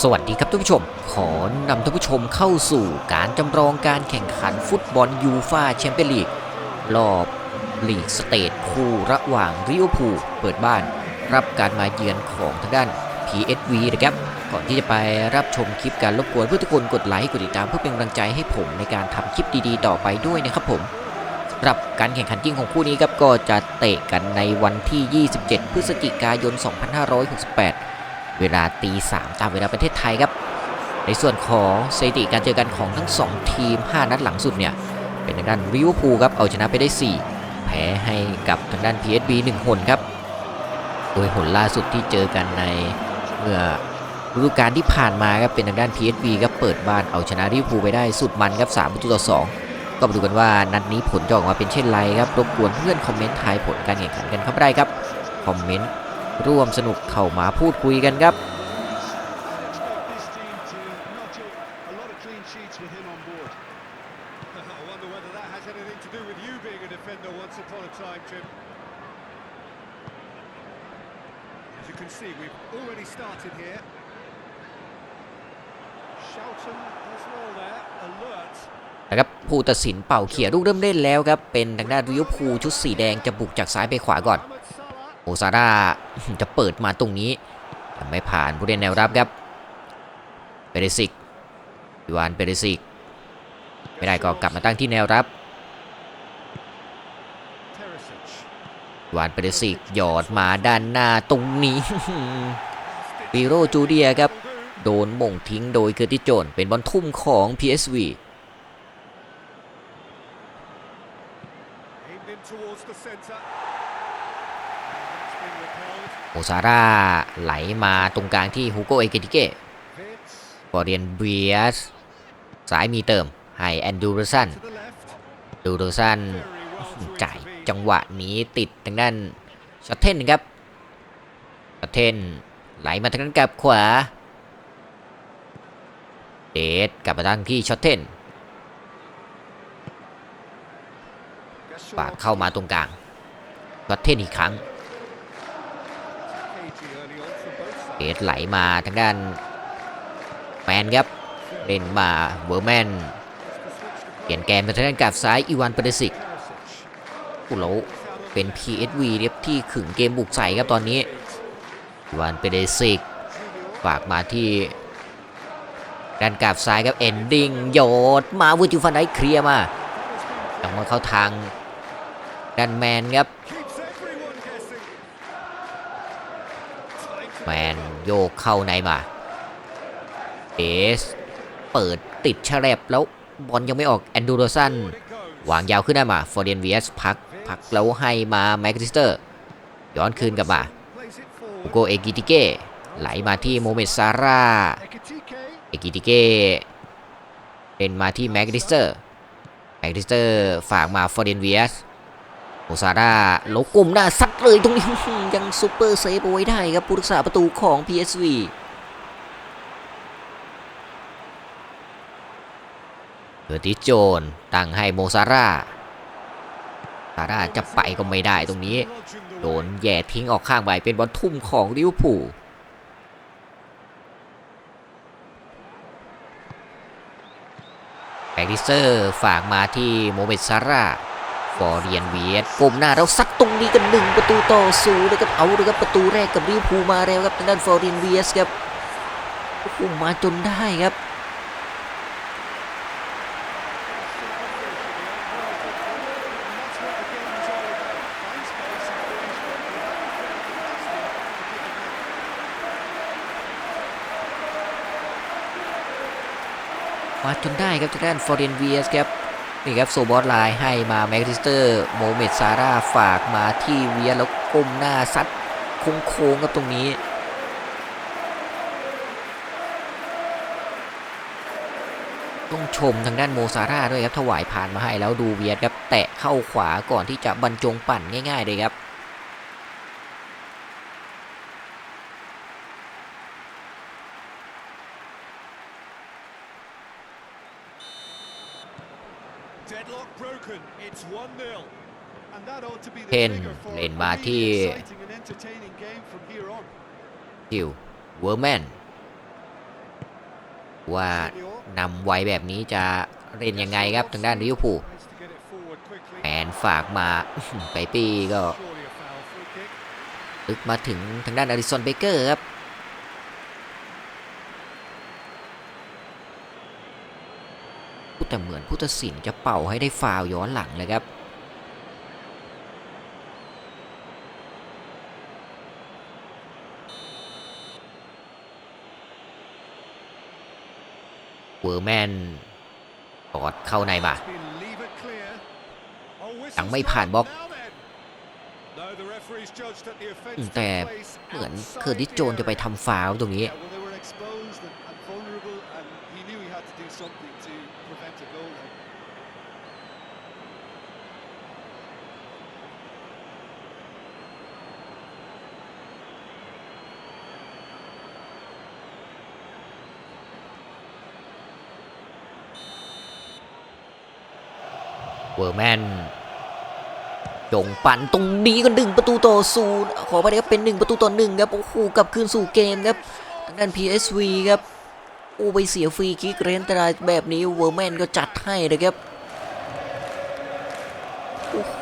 สวัสดีครับท่านผู้ชม ขอนำท่านผู้ชมเข้าสู่การจำลองการแข่งขันฟุตบอลยูฟาแชมเปี้ยนลีกรอบลีกสเตทคู่ระหว่างริโอพูเปิดบ้าน รับการมาเยือนของทางด้าน PSV นะครับ ก่อนที่จะไปรับชมคลิปการรบกวนเพื่อทุกคนกดไลค์กดติดตามเพื่อเป็นกำลังใจให้ผมในการทำคลิปดีๆ ต่อไปด้วยนะครับผมสำหรับการแข่งขันจริงของคู่นี้ครับก็จะเตะกันในวันที่ 27 พฤศจิกายน 2568 เวลาตีสามตามเวลาประเทศไทยครับ ในส่วนของสถิติการเจอกันของทั้ง 2 ทีม 5 นัดหลังสุดเนี่ย เป็นทางด้านริเวอร์พูลครับ เอาชนะไปได้ 4 แพ้ให้กับทางด้าน PSV 1หนครับ โดยหนล่าสุดที่เจอกันในเมื่อฤดูกาลที่ผ่านมาครับเป็นทางด้าน PSV ครับเปิดบ้านเอาชนะริเวอร์พูลไปได้สุดมันครับ3ประตูต่อ 2ก็มาดูกันว่านัดนี้ผลจะออกมาเป็นเช่นไรครับ รบกวนเพื่อนคอมเมนต์ทายผลการแข่งขันกันเข้ามาได้ครับ คอมเมนต์ ร่วมสนุกเข้ามาพูดคุยกันครับ นะครับผู้ตัดสินเป่าเขี่ยลูกเริ่มเล่นแล้วครับ เป็นทางด้านวิวพูชุดสีแดงจะบุกจากซ้ายไปขวาก่อน โอซาร่าจะเปิดมาตรงนี้แต่ไม่ผ่านผู้เล่นแนวรับครับเปเรซิกอีวานเปเรซิก ไม่ได้ก็กลับมาตั้งที่แนวรับ Teresic. อีวานเปเรซิกหยอดมาด้านหน้าตรงนี้ปีโรจูเดียครับ โดนม่งทิ้งโดยเคอร์ติโจนเป็นบอลทุ่มของ PSV Aimed โอซาร่าไหลมาตรงกลางที่ฮูโกเอเกติเก Vitz ฟอร์เรียนเบียสสายมีเติม ให้แอนดูรสันดูรสันจ่ายจังหวะนี้ติดทางด้านชอตเทนครับชอตเทนไหลมาทางด้านกลับขวา เดดกลับมาตั้งที่ชอตเทนปากเข้ามาตรงกลางชอตเทนอีกครั้ง เด sides. ดไหลมาทางด้านแมนครับเล่นมาเวอร์แมนเปลี่ยนแกนมาทางด้านกลับซ้ายอีวานเปเดซิกอุโลเป็น PSV เรียบที่ขึงเกมบุกใส่ครับตอนนี้อีวานเปเดซิกฝากมาที่ด้านกลับซ้ายครับเอนดิ้งโยดมาวูจิฟันไดเคลียร์มาจังหวะเข้าทางด้านแมนครับ โยกเข้าในมาเอสเปิดติดแฉลบแล้วบอลยังไม่ออกแอนดูโรสันวางยาวขึ้นได้มาฟอร์เดนเวียสพักพักแล้วให้มาแมกซิสเตอร์ ย้อนคืนกลับมาโกโกเอกิติเก้ไหลมาที่โมเมดซาร่าเอกิติเก้เล่นมาที่แมกดิสเตอร์แมกดิสเตอร์ฝากมาฟอร์เดนเวียส โอซาร่าโลกลมหน้าซัดเลยตรงนี้ยังซูเปอร์เซฟเอาไว้ได้ครับผู้รักษาประตูของ PSV เออร์ติโจนตั้งให้โมซาร่าซาร่าจะไปก็ไม่ได้ตรงนี้ โดนแย่ทิ้งออกข้างไปเป็นบอลทุ่มของลิเวอร์พูลแบ็กดิเซอร์ฝากมาที่โมเมดซาร่า ฟอร์เรียนเวียดกมหน้าเราซัดตรงนี้กันหนึ่งประตูต่อศูนย์นะครับเอาเลยครับประตูแรกกับลิเวอร์พูลมาแล้วครับทางด้านฟอร์เรียนเวียสครับโอ้โหมาจนได้ครับมาจนได้ครับทางด้านฟอร์เรนเวียสครับ นี่ครับโซบอสไลน์ให้มาแม็กซิสเตอร์โมเมดซาร่าฝากมาที่เวียแล้วก้มหน้าซัดโค้งๆครับตรงนี้ต้องชมทางด้านโมซาร่าด้วยครับถวายผ่านมาให้แล้วดูเวียดครับแตะเข้าขวาก่อนที่จะบรรจงปั่นง่าย ๆ เลยครับ Deadlock broken. It's 1-0. And that ought to be the เทนเล่นมาที่คิวเวอร์แมนว่านำไวแบบนี้จะเล่นยังไงครับทางด้านลิเวอร์พูลแมนฝากมาไปปีก็ลึกมาถึงทางด้านอาริสันเบเกอร์ครับแต่เหมือนผู้ตัดสินจะเป่าให้ได้ฟาวย้อนหลังเลยครับ เวอร์แมนกอดเข้าในมา ยังไม่ผ่านบล็อก แต่เหมือนเคอร์ดิสโจนจะไปทำฟาวตรงนี้ วอร์แมนจงปั่นตรงนี้ก็ดึงประตูต่อศูนย์ขอไปเลยครับเป็นหนึ่งประตูต่อหนึ่งครับโอ้โหกลับคืนสู่เกมครับทางด้าน PSV ครับโอ้ไปเสียฟรีคิกเรนตรายแบบนี้เวอร์แมนก็จัดให้เลยครับโอ้โห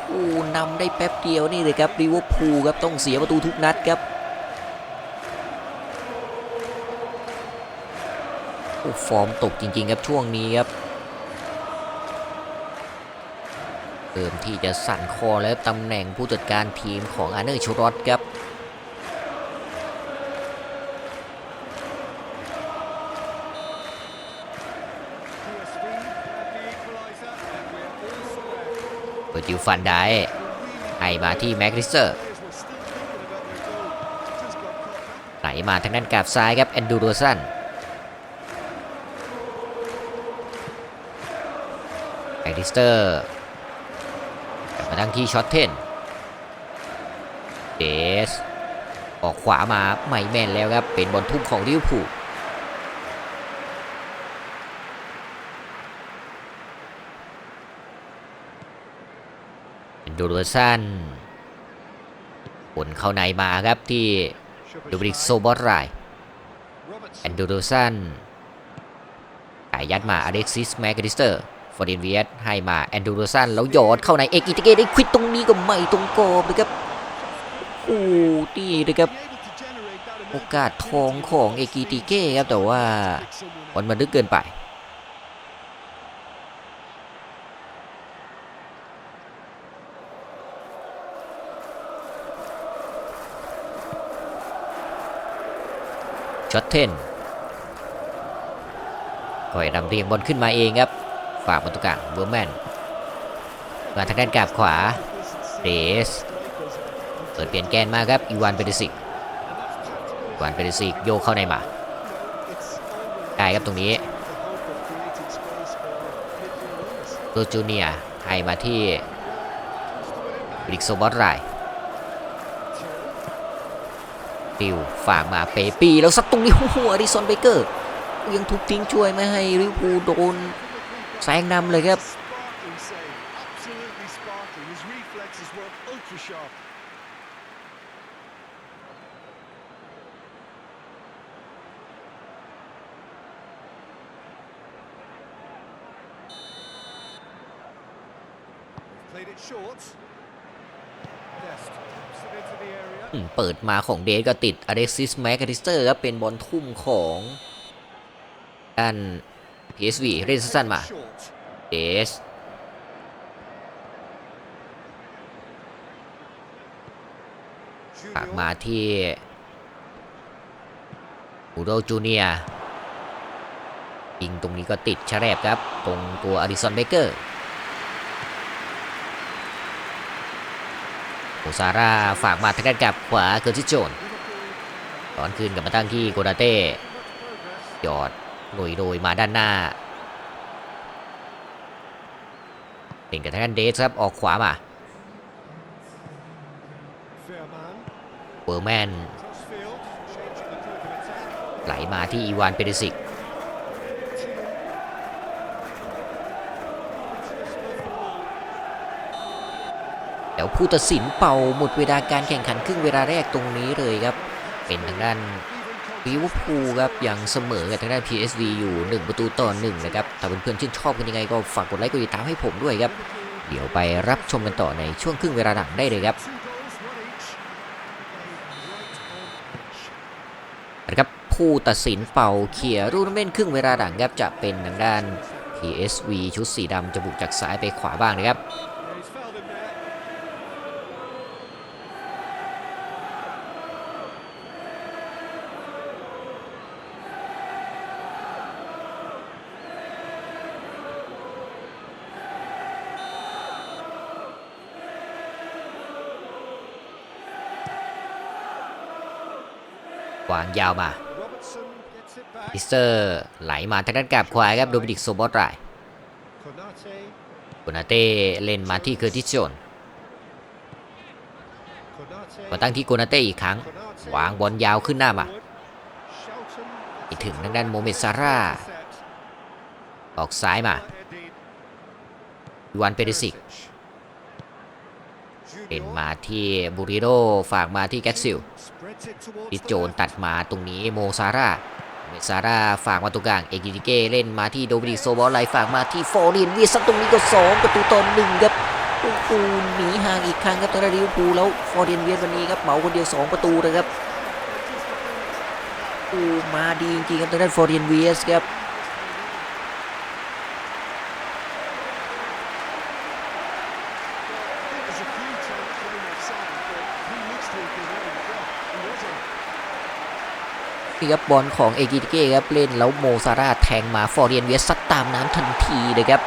นำได้แป๊บเดียวนี่เลยครับลิเวอร์พูลครับต้องเสียประตูทุกนัดครับโอ้ฟอร์มตกจริงๆครับช่วงนี้ครับ เริ่มที่จะสั่นคอแล้วตำแหน่งผู้จัดการทีมของอาร์เนอร์ชรอตครับเปิดจิวฟันได้ให้มาที่แม็กริสเตอร์ไหลมาทางด้านกาบซ้ายครับแอนดูโรสันแม็กริสเตอร์ มาทางที่ช็อตเทนเดสออกขวามาไม่แม่นแล้วครับ เป็นบอลทุ่มของลิเวอร์พูลแอนดูโรสันผลเข้าในมาครับที่ดูบริกโซบอสไรแอนดูโรสันขายยัดมาอเล็กซิสแมกริสเตอร์ ฟอร์ดินเวียสให้มาแอนดูโรสันแล้วหยอดเข้าในเอกอิตเกได้ควิดตรงนี้ก็ไม่ตรงกรอบเลยครับโอ้ดีเลยครับโอกาสทองของเอกิติเก้ครับแต่ว่าบอลมันลึกเกินไปช็อตเทนก่อยรำเรียงบอลขึ้นมาเองครับ ฝาประตูกลางเวอร์แมนมาทางด้านกราบขวาเดสเปิดเปลี่ยนแกนมาครับอีวานเปเดซิกอีวานเปเดซิกโยกเข้าในมาได้ครับตรงนี้โรจูเนียให้มาที่บริกโซบอสไรปิวฝากมาเปปีแล้วซัดตรงนี้โอ้โหอดิสันเบเกอร์ ยังถูกทิ้งช่วยไม่ให้ลิวพูโดน แซงนำเลยครับ Sparkling save, absolutely sparkling. His reflexes were ultra sharp. 'We've Played it short. Dest taps it into the area. อืมเปิดมาของเดสก็ติดอเล็กซิสแมก a ริสเตอร์ครับเป็นบอลทุ่มของด้าน PSV เล่นสั้นๆมา Short. เดสฝากมาที่อูโดจูเนียยิงตรงนี้ก็ติดชะแรบครับ ตรงตัวอดิสันเบเกอร์โอซาร่าฝากมาทางด้านกับขวาเคิร์ติโจนตอนคืนกับมาตั้งที่โกดาเต้ หยอดโรยโรยมาด้านหน้า เป็นกับทางด้านเดสครับออกขวามาเวอร์แมนไหลมาที่อีวานเปเดซิกแล้วผู้ตัดสินเป่าหมดเวลาการแข่งขันครึ่งเวลาแรกตรงนี้เลยครับ เป็นทางด้าน ลิเวอร์พูลครับยังเสมอกับทางด้าน PSV อยู่ 1 ประตูต่อ1นะครับถ้าเพื่อนๆชื่นชอบกันยังไงก็ฝากกดไลค์กดติดตามให้ผมด้วยครับ เดี๋ยวไปรับชมกันต่อในช่วงครึ่งเวลาหลังได้เลยครับนะครับผู้ตัดสินเป่าเขี่ยรูนเม่นครึ่งเวลาหลังครับจะเป็นทางด้าน PSV ชุดสีดำจะบุกจากซ้ายไปขวาบ้างนะครับ Yeah, he's fouled him there. วางยาวมา Robertson gets it back. อิสเตอร์ไหลมาทางด้านกลับขวาครับโดมินิกโซบอสไร Konate. กุนาเต้เล่นมาที่เคอร์ติสโจน Konate. มาตั้งที่โกนาเต้อีกครั้ง Konate. วางบอลยาวขึ้นหน้ามา Shelton ไปถึงทางด้านโมเมดซาร่า intercept. ออกซ้ายมา Heading. อีวานเปเรสิก เป็นมาที่บูริโรฝากมาที่แกตซิลดิโจนตัดมาตรงนี้โมซาร่าโมซาร่าฝากมาตรงกลางเอกิติเก้เล่นมาที่โดมินิกโซบอลไลฝากมาที่ฟอร์เรียนวียสักตรงนี้ก็สองประตูต่อหนึ่งครับโอ้โหหนีห่างอีกครั้งครับทางด้านลิเวอร์พูลแล้วฟอร์เรียนเวียวันนี้ครับเหมาคนเดียวสองประตูนะครับโอ้มาดีจริงๆครับทางด้นฟอร์เรียนเวียสครับ There was a few times going offside, but he looks to have been on the drop. He was on. นี่ครับบอลของเอกิติเก้ครับเล่นแล้วโมซาร่าแทงมาฟอร์เรียนเวสซัดตามน้ำทันทีเลยครับ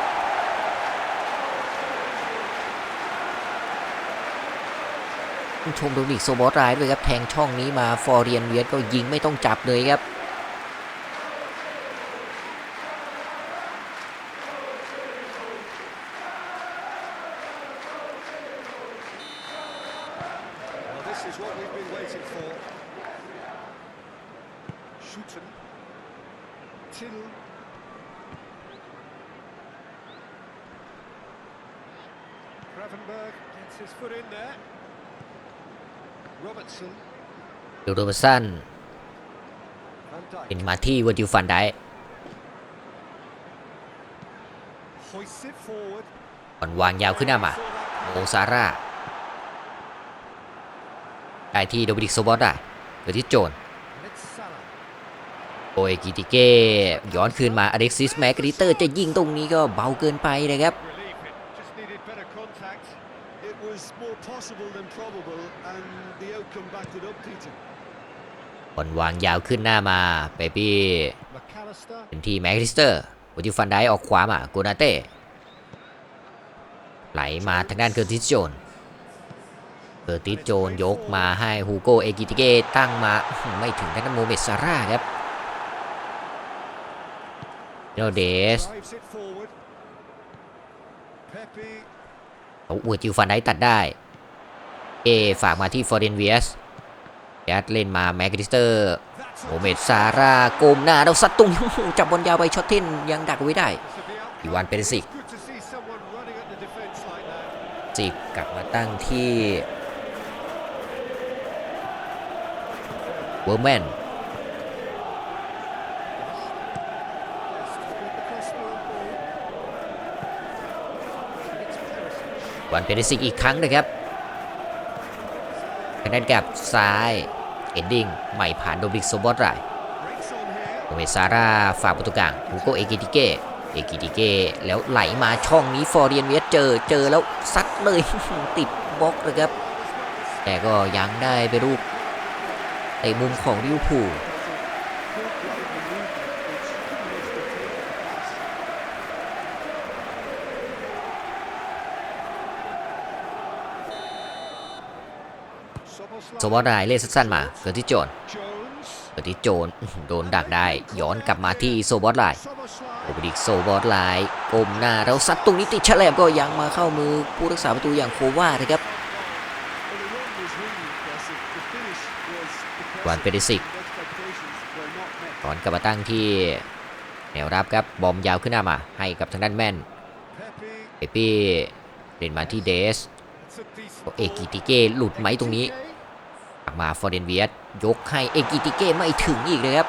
ชมโดมินิกโซบอสไรด้วยครับแทงช่องนี้มาฟอร์เรียนเวียสก็ยิงไม่ต้องจับเลยครับ โรบสันเป็นมาที่วอร์จิลฟันได้บอลวางยาวขึ้นหน้ามาโมซาร่าได้ที่โดมินิกโซบอสได้เกิดที่โจนโอเอกิติเก้ย้อนคืนมาอเล็กซิสแมกริเตอร์จะยิงตรงนี้ก็เบาเกินไปเลยครับ บอลวางยาวขึ้นหน้ามาเปปี้ McAllister. เป็นที่แมกริสเตอร์โอจิฟันได้ออกขวามาโกนาเต้ไหลมาทางด้านเกอร์ติสโจนเกอร์ติสโจนยกมาให้ฮูโกเอกิติเก้ตั้งมาอื้อหือไม่ถึงทางด้านโมเมดซาร่าครับโนเดส Drives it forward. Pepe. เอาอวดจิวฟันได้ตัดได้ เอฝากมาที่ฟอร์เรนเวียส ยัดเล่นมาแมกริสเตอร์โมเมดซาร่าโกมหน้าแล้วซัดตุงจับบอลยาวไปช็อตเทนยังดักไว้ได้อีวานเปเรสิกจิกกลับมาตั้งที่เวอร์แมนวันเปเรสิกอีกครั้งนะครับ ทางด้านกับซ้ายเอนดิ้งใหม่ผ่านโดมิกโซบอสไรโอเมซาร่าฝากประตูกลางฮูโกเอกิติเกเอกิติเกแล้วไหลมาช่องนี้ฟอร์เรียนเวสเจอเจอแล้วซัดเลยติดบล็อกเลยครับ แต่ก็ยังได้ไปรูปในมุมของลิวพู ล Soboslai. โซบอสไรเล่สั้นๆมา เกิดที่โจนเกิดที่โจนโดนดักได้ ย้อนกลับมาที่โซบอสไล่โอเบริกโซบอสไลกลมหน้าแล้วซัดตรงนี้ติดแฉลบก็ยังมาเข้ามือผู้รักษาประตูอย่างโควานะครับวานเปเรสิกถอนกลับมาตั้งที่แนวรับครับ บอมยาวขึ้นหน้ามา ให้กับทางด้านแม่นเอปี้เล่นมาที่เดส เอกิติเก้หลุดไหมตรงนี้ มาฟอร์เดนเวียสยกให้เอกิติเก้ไม่ถึงอีกเลยครับ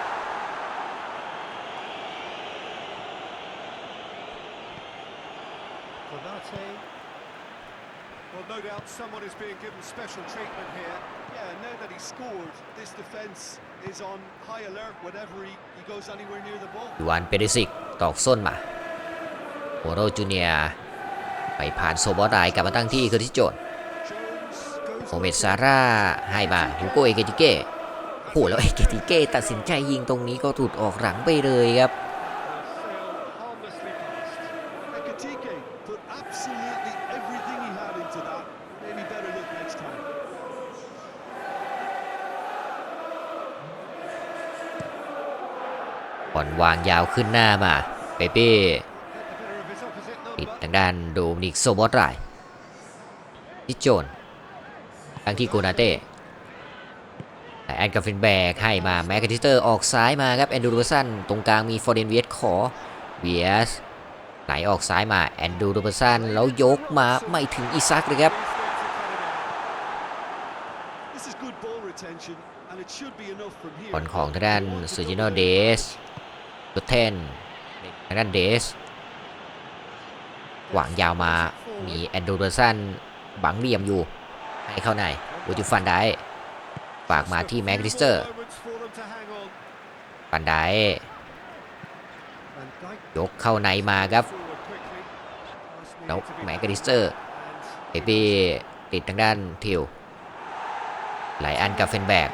Konate. Well, no doubt someone is being given special treatment here. Yeah, now that he scored, this defence is on high alert whenever he, he goes anywhere near the ball. ยูวานเปริสิกตอกส้นมาโอโรจูเนียร์ไปผ่านโซบอสไดกลับมาตั้งที่คือที่โจน Jones ของเวสซาร่าให้มาฮูโกเอเกติเก้โหแล้วเอเกติเก้ตัดสินใจยิงตรงนี้ก็ถูดออกหลังไปเลยครับบอลวางยาวขึ้นหน้ามาเปเป้ปิดทางด้านโดมินิกโซบอตไรทิโจน ทางที่โกนาเต้แต่แอนกาฟินแบกให้มาแมคคาทิสเตอร์ออกซ้ายมาครับแอนดูโรสันตรงกลางมีฟอร์เดนเวียสขอเวียสไหลออกซ้ายมาแอนดูโรสันแล้วยกมาไม่ถึงอีซักเลยครับ This is good ball retention, and it should be enough from here. บอลของทางด้านซูจิโนเดสลุเทนทางด้านเดสหวางยาวมามีแอนดูโรสันบังเหลี่ยมอยู่ ให้เข้าในวูจูฟันได้ฝากมาที่แม็กริสเตอร์ฟันได้ยกเข้าในมาครับนกแม็กริสเตอร์เอพีติดทางด้านทิวไหลอันกับเฟนแบก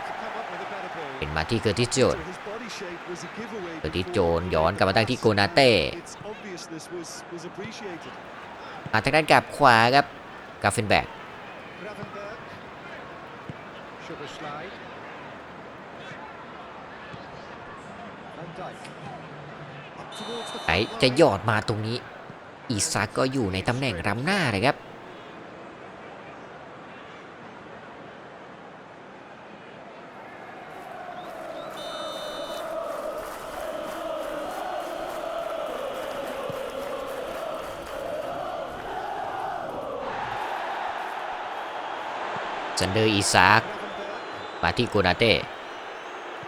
เป็นมาที่เคอร์ติสโจนเคอร์ติสโจนย้อนกลับมาตั้งที่โกนาเต้มาทางด้านกับขวาครับกาเฟนแบก Gravenberg. Schuberschleid. Van Dijk. Up towards the ไหน front จะ line. หยอดมาตรงนี้ อีซักก็อยู่ในตำแหน่งรำหน้าเลยครับ ซันเดอร์อีซัก Gravenberg. มาที่โกนาเต้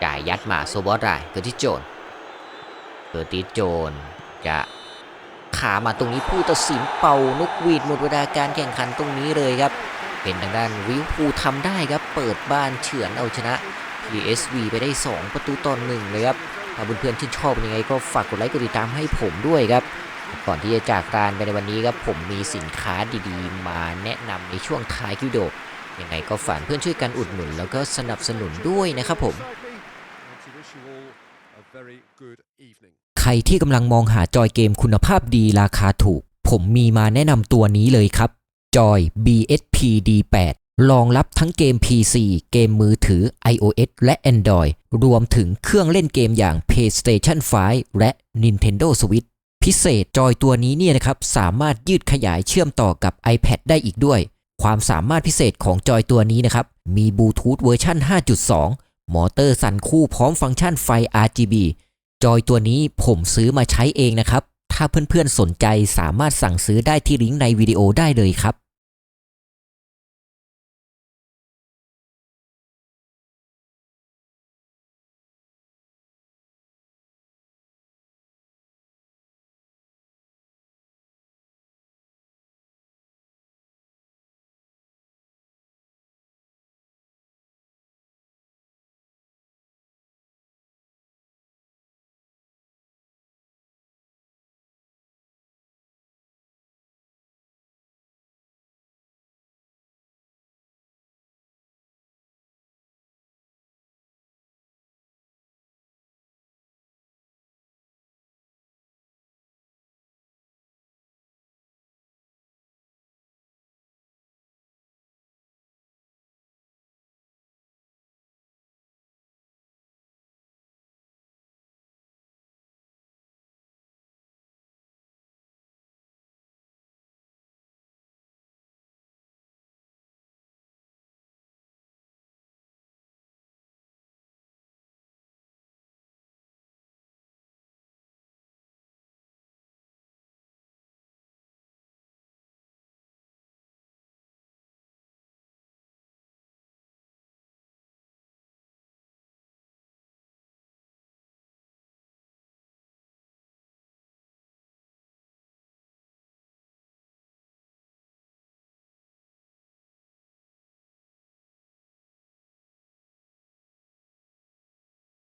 จ่ายยัดมาโซบอสได้เกอร์ติสโจนเกอร์ติสโจนจะขามาตรงนี้ผู้ตัดสินเป่านกหวีดหมดเวลาการแข่งขันตรงนี้เลยครับ เป็นทางด้านวิวพูทำได้ครับ เปิดบ้านเฉือนเอาชนะ PSV ไปได้ 2 ประตูต่อหนึ่งเลยครับ ถ้าเพื่อนๆชื่นชอบยังไงก็ฝากกดไลค์กดติดตามให้ผมด้วยครับ ก่อนที่จะจากการไปในวันนี้ครับผมมีสินค้าดีๆ มาแนะนำในช่วงท้ายคลิปวิดีโอ ยังไงก็ฝากเพื่อนช่วยกันอุดหนุนแล้วก็สนับสนุนด้วยนะครับผม ใครที่กำลังมองหาจอยเกมคุณภาพดีราคาถูก ผมมีมาแนะนำตัวนี้เลยครับ จอย BSP D8 รองรับทั้งเกม PC เกมมือถือ iOS และ Android รวมถึงเครื่องเล่นเกมอย่าง PlayStation 5 และ Nintendo Switch พิเศษจอยตัวนี้เนี่ยนะครับ สามารถยืดขยายเชื่อมต่อกับ iPad ได้อีกด้วย ความสามารถพิเศษของจอยตัวนี้นะครับ มีบลูทูธเวอร์ชัน5.2 มอเตอร์สั่นคู่พร้อมฟังก์ชันไฟ RGB จอยตัวนี้ผมซื้อมาใช้เองนะครับ ถ้าเพื่อนๆสนใจสามารถสั่งซื้อได้ที่ลิงก์ในวิดีโอได้เลยครับ